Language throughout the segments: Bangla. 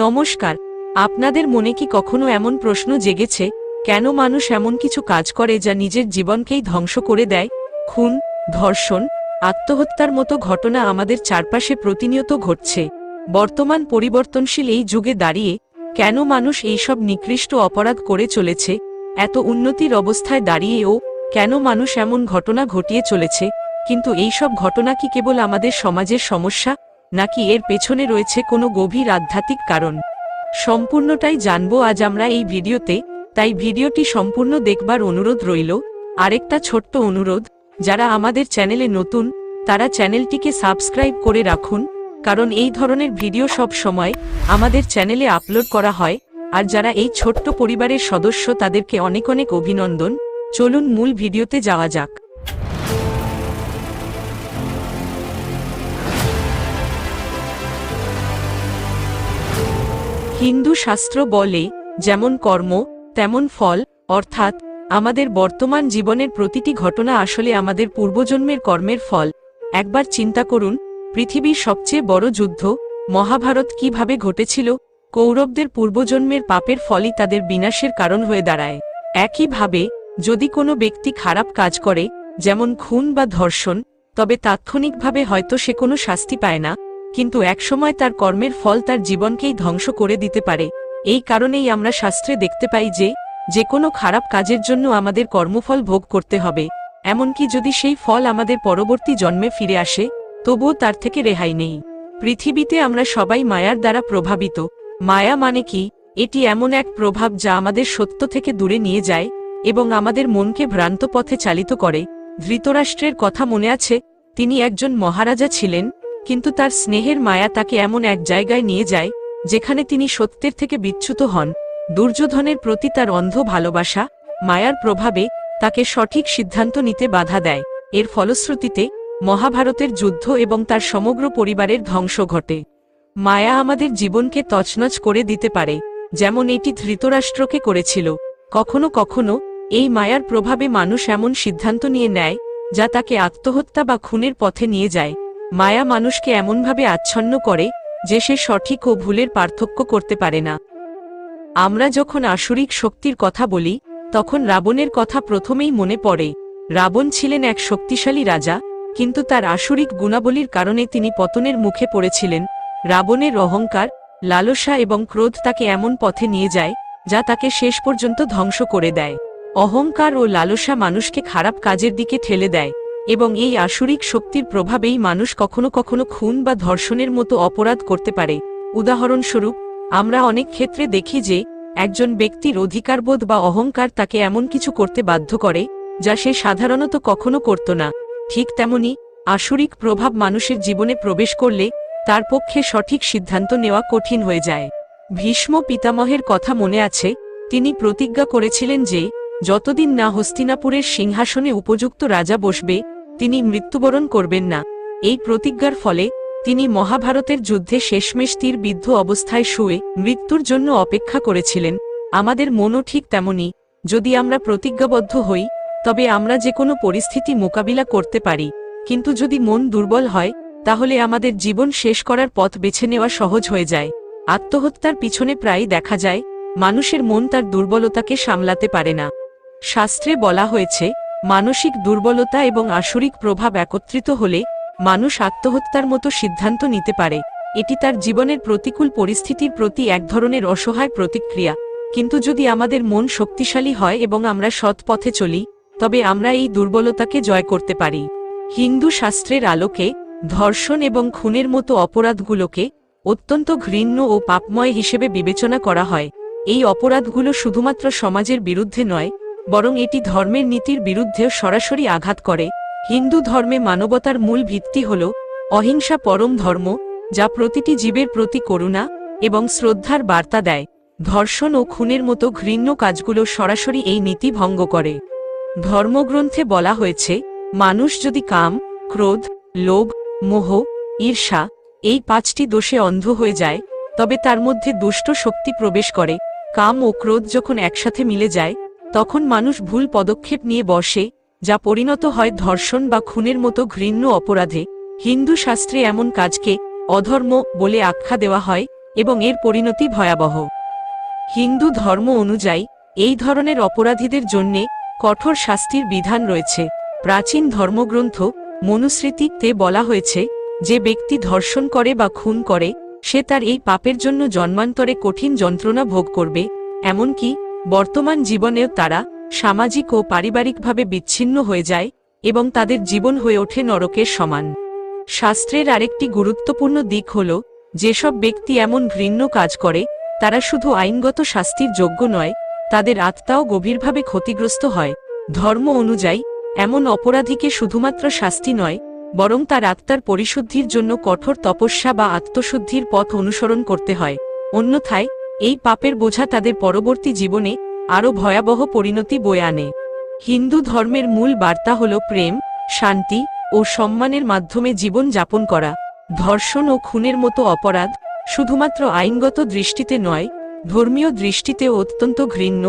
নমস্কার, আপনাদের মনে কি কখনো এমন প্রশ্ন জেগেছে, কেন মানুষ এমন কিছু কাজ করে যা নিজের জীবনকেই ধ্বংস করে দেয়? খুন, ধর্ষণ, আত্মহত্যার মতো ঘটনা আমাদের চারপাশে প্রতিনিয়ত ঘটছে। বর্তমান পরিবর্তনশীল এই যুগে দাঁড়িয়ে, কেন মানুষ এইসব নিকৃষ্ট অপরাধ করে চলেছে, এত উন্নতির অবস্থায় দাঁড়িয়েও, কেন মানুষ এমন ঘটনা ঘটিয়ে চলেছে, কিন্তু এইসব ঘটনা কি কেবল আমাদের সমাজের সমস্যা? নাকি এর পেছনে রয়েছে কোনো গভীর আধ্যাত্মিক কারণ? সম্পূর্ণটাই জানব আজ আমরা এই ভিডিওতে, তাই ভিডিওটি সম্পূর্ণ দেখবার অনুরোধ রইল। আরেকটা ছোট্ট অনুরোধ, যারা আমাদের চ্যানেলে নতুন, তারা চ্যানেলটিকে সাবস্ক্রাইব করে রাখুন, কারণ এই ধরনের ভিডিও সব সময় আমাদের চ্যানেলে আপলোড করা হয়, আর যারা এই ছোট্ট পরিবারের সদস্য তাদেরকে অনেক অনেক অভিনন্দন। চলুন মূল ভিডিওতে যাওয়া যাক। হিন্দু শাস্ত্র বলে, যেমন কর্ম, তেমন ফল, অর্থাৎ, আমাদের বর্তমান জীবনের প্রতিটি ঘটনা আসলে আমাদের পূর্বজন্মের কর্মের ফল। একবার চিন্তা করুন, পৃথিবীর সবচেয়ে বড় যুদ্ধ, মহাভারত কীভাবে ঘটেছিল, কৌরবদের পূর্বজন্মের পাপের ফলই তাদের বিনাশের কারণ হয়ে দাঁড়ায়। একইভাবে, যদি কোনো ব্যক্তি খারাপ কাজ করে, যেমন খুন বা ধর্ষণ, তবে তাৎক্ষণিকভাবে হয়তো সে কোনো শাস্তি পায় না। কিন্তু একসময় তার কর্মের ফল তার জীবনকেই ধ্বংস করে দিতে পারে। এই কারণেই আমরা শাস্ত্রে দেখতে পাই যে যে কোনো খারাপ কাজের জন্য আমাদের কর্মফল ভোগ করতে হবে। এমনকি যদি সেই ফল আমাদের পরবর্তী জন্মে ফিরে আসে, তবুও তার থেকে রেহাই নেই। পৃথিবীতে আমরা সবাই মায়ার দ্বারা প্রভাবিত। মায়া মানে কি? এটি এমন এক প্রভাব যা আমাদের সত্য থেকে দূরে নিয়ে যায় এবং আমাদের মনকে ভ্রান্ত পথে চালিত করে। ধৃতরাষ্ট্রের কথা মনে আছে, তিনি একজন মহারাজা ছিলেন কিন্তু তার স্নেহের মায়া তাকে এমন এক জায়গায় নিয়ে যায়, যেখানে তিনি সত্যের থেকে বিচ্যুত হন। দুর্যোধনের প্রতি তার অন্ধ ভালোবাসা, মায়ার প্রভাবে তাকে সঠিক সিদ্ধান্ত নিতে বাধা দেয়। এর ফলশ্রুতিতে, মহাভারতের যুদ্ধ এবং তার সমগ্র পরিবারের ধ্বংস ঘটে। মায়া আমাদের জীবনকে তছনছ করে দিতে পারে, যেমন এটি ধৃতরাষ্ট্রকে করেছিল। কখনো কখনো, এই মায়ার প্রভাবে মানুষ এমন সিদ্ধান্ত নিয়ে নেয়, যা তাকে আত্মহত্যা বা খুনের পথে নিয়ে যায়। মায়া মানুষকে এমনভাবে আচ্ছন্ন করে, যে সে সঠিক ও ভুলের পার্থক্য করতে পারে না। আমরা যখন আসরিক শক্তির কথা বলি, তখন রাবণের কথা প্রথমেই মনে পড়ে। রাবণ ছিলেন এক শক্তিশালী রাজা, কিন্তু তার আসরিক গুণাবলীর কারণে তিনি পতনের মুখে পড়েছিলেন। রাবণের অহংকার, লালসা এবং ক্রোধ তাকে এমন পথে নিয়ে যায়, যা তাকে শেষ পর্যন্ত ধ্বংস করে দেয়। অহংকার ও লালসা মানুষকে খারাপ কাজের দিকে ঠেলে দেয়। এবং এই আসরিক শক্তির প্রভাবেই মানুষ কখনো কখনো খুন বা ধর্ষণের মতো অপরাধ করতে পারে। উদাহরণস্বরূপ, আমরা অনেক ক্ষেত্রে দেখি যে, একজন ব্যক্তির অধিকারবোধ বা অহংকার তাকে এমন কিছু করতে বাধ্য করে, যা সে সাধারণত কখনো করত না। ঠিক তেমনি, আসরিক প্রভাব মানুষের জীবনে প্রবেশ করলে, তার পক্ষে সঠিক সিদ্ধান্ত নেওয়া কঠিন হয়ে যায়। ভীষ্ম পিতামহের কথা মনে আছে, তিনি প্রতিজ্ঞা করেছিলেন যে যতদিন না হস্তিনাপুরের সিংহাসনে উপযুক্ত রাজা বসবে, তিনি মৃত্যুবরণ করবেন না। এই প্রতিজ্ঞার ফলে তিনি মহাভারতের যুদ্ধে শেষমেশ তীর বিদ্ধ অবস্থায় শুয়ে মৃত্যুর জন্য অপেক্ষা করেছিলেন। আমাদের মনও ঠিক তেমনি যদি আমরা প্রতিজ্ঞাবদ্ধ হই, তবে আমরা যে কোনো পরিস্থিতি মোকাবিলা করতে পারি। কিন্তু যদি মন দুর্বল হয়, তাহলে আমাদের জীবন শেষ করার পথ বেছে নেওয়া সহজ হয়ে যায়। আত্মহত্যার পিছনে প্রায়ই দেখা যায়, মানুষের মন তার দুর্বলতাকে সামলাতে পারে না। শাস্ত্রে বলা হয়েছে, মানসিক দুর্বলতা এবং আসরিক প্রভাব একত্রিত হলে মানুষ আত্মহত্যার মতো সিদ্ধান্ত নিতে পারে। এটি তার জীবনের প্রতিকূল পরিস্থিতির প্রতি এক ধরনের অসহায় প্রতিক্রিয়া। কিন্তু যদি আমাদের মন শক্তিশালী হয় এবং আমরা সৎ পথে চলি, তবে আমরা এই দুর্বলতাকে জয় করতে পারি। হিন্দু শাস্ত্রের আলোকে, ধর্ষণ এবং খুনের মতো অপরাধগুলোকে অত্যন্ত ঘৃণ্য ও পাপময় হিসেবে বিবেচনা করা হয়। এই অপরাধগুলো শুধুমাত্র সমাজের বিরুদ্ধে নয় বরং এটি ধর্মের নীতির বিরুদ্ধেও সরাসরি আঘাত করে। হিন্দু ধর্মে মানবতার মূল ভিত্তি হল অহিংসা পরম ধর্ম, যা প্রতিটি জীবের প্রতি করুণা এবং শ্রদ্ধার বার্তা দেয়। ধর্ষণ ও খুনের মতো ঘৃণ্য কাজগুলো সরাসরি এই নীতি ভঙ্গ করে। ধর্মগ্রন্থে বলা হয়েছে, মানুষ যদি কাম, ক্রোধ, লোভ, মোহ, ঈর্ষা এই পাঁচটি দোষে অন্ধ হয়ে যায়, তবে তার মধ্যে দুষ্ট শক্তি প্রবেশ করে। কাম ও ক্রোধ যখন একসাথে মিলে যায় তখন মানুষ ভুল পদক্ষেপ নিয়ে বসে, যা পরিণত হয় ধর্ষণ বা খুনের মতো ঘৃণ্য অপরাধে। হিন্দু শাস্ত্রে এমন কাজকে অধর্ম বলে আখ্যা দেওয়া হয় এবং এর পরিণতি ভয়াবহ। হিন্দু ধর্ম অনুযায়ী, এই ধরনের অপরাধীদের জন্যে কঠোর শাস্তির বিধান রয়েছে। প্রাচীন ধর্মগ্রন্থ মনুস্মৃতিতে বলা হয়েছে, যে ব্যক্তি ধর্ষণ করে বা খুন করে, সে তার এই পাপের জন্য জন্মান্তরে কঠিন যন্ত্রণা ভোগ করবে, এমনকি বর্তমান জীবনেও তারা সামাজিক ও পারিবারিকভাবে বিচ্ছিন্ন হয়ে যায় এবং তাদের জীবন হয়ে ওঠে নরকের সমান। শাস্ত্রের আরেকটি গুরুত্বপূর্ণ দিক হল, যেসব ব্যক্তি এমন ঘৃণ্য কাজ করে, তারা শুধু আইনগত শাস্তির যোগ্য নয়, তাদের আত্মাও গভীরভাবে ক্ষতিগ্রস্ত হয়। ধর্ম অনুযায়ী, এমন অপরাধীকে শুধুমাত্র শাস্তি নয়, বরং তার আত্মার পরিশুদ্ধির জন্য কঠোর তপস্যা বা আত্মশুদ্ধির পথ অনুসরণ করতে হয়। অন্যথায় এই পাপের বোঝা তাদের পরবর্তী জীবনে আরও ভয়াবহ পরিণতি বয়ে আনে। হিন্দু ধর্মের মূল বার্তা হল প্রেম, শান্তি ও সম্মানের মাধ্যমে জীবন যাপন করা। ধর্ষণ ও খুনের মতো অপরাধ শুধুমাত্র আইনগত দৃষ্টিতে নয়, ধর্মীয় দৃষ্টিতে অত্যন্ত ঘৃণ্য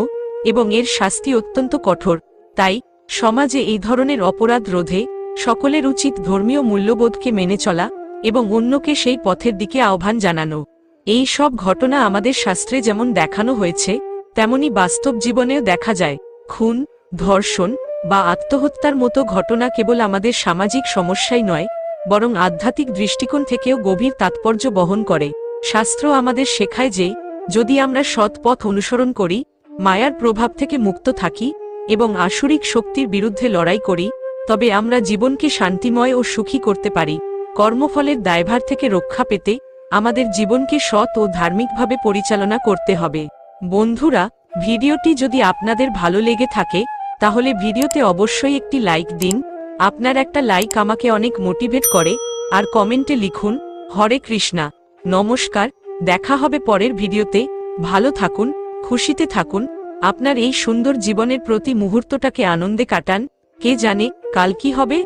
এবং এর শাস্তি অত্যন্ত কঠোর। তাই, সমাজে এই ধরনের অপরাধ রোধে সকলের উচিত ধর্মীয় মূল্যবোধকে মেনে চলা এবং অন্যকে সেই পথের দিকে আহ্বান জানানো। এই সব ঘটনা আমাদের শাস্ত্রে যেমন দেখানো হয়েছে, তেমনি বাস্তব জীবনেও দেখা যায়। খুন, ধর্ষণ বা আত্মহত্যার মতো ঘটনা কেবল আমাদের সামাজিক সমস্যাই নয়, বরং আধ্যাত্মিক দৃষ্টিকোণ থেকেও গভীর তাৎপর্য বহন করে। শাস্ত্র আমাদের শেখায় যে, যদি আমরা সৎ পথ অনুসরণ করি, মায়ার প্রভাব থেকে মুক্ত থাকি এবং আসুরিক শক্তির বিরুদ্ধে লড়াই করি, তবে আমরা জীবনকে শান্তিময় ও সুখী করতে পারি। কর্মফলের দায়ভার থেকে রক্ষা পেতে আমাদের জীবনকে সৎ ও ধার্মিকভাবে পরিচালনা করতে হবে। বন্ধুরা, ভিডিওটি যদি আপনাদের ভালো লেগে থাকে, তাহলে ভিডিওতে অবশ্যই একটি লাইক দিন। আপনার একটা লাইক আমাকে অনেক মোটিভেট করে। আর কমেন্টে লিখুন, হরে কৃষ্ণা। নমস্কার, দেখা হবে পরের ভিডিওতে। ভালো থাকুন, খুশিতে থাকুন। আপনার এই সুন্দর জীবনের প্রতি মুহূর্তটাকে আনন্দে কাটান। কে জানে, কাল কি হবে?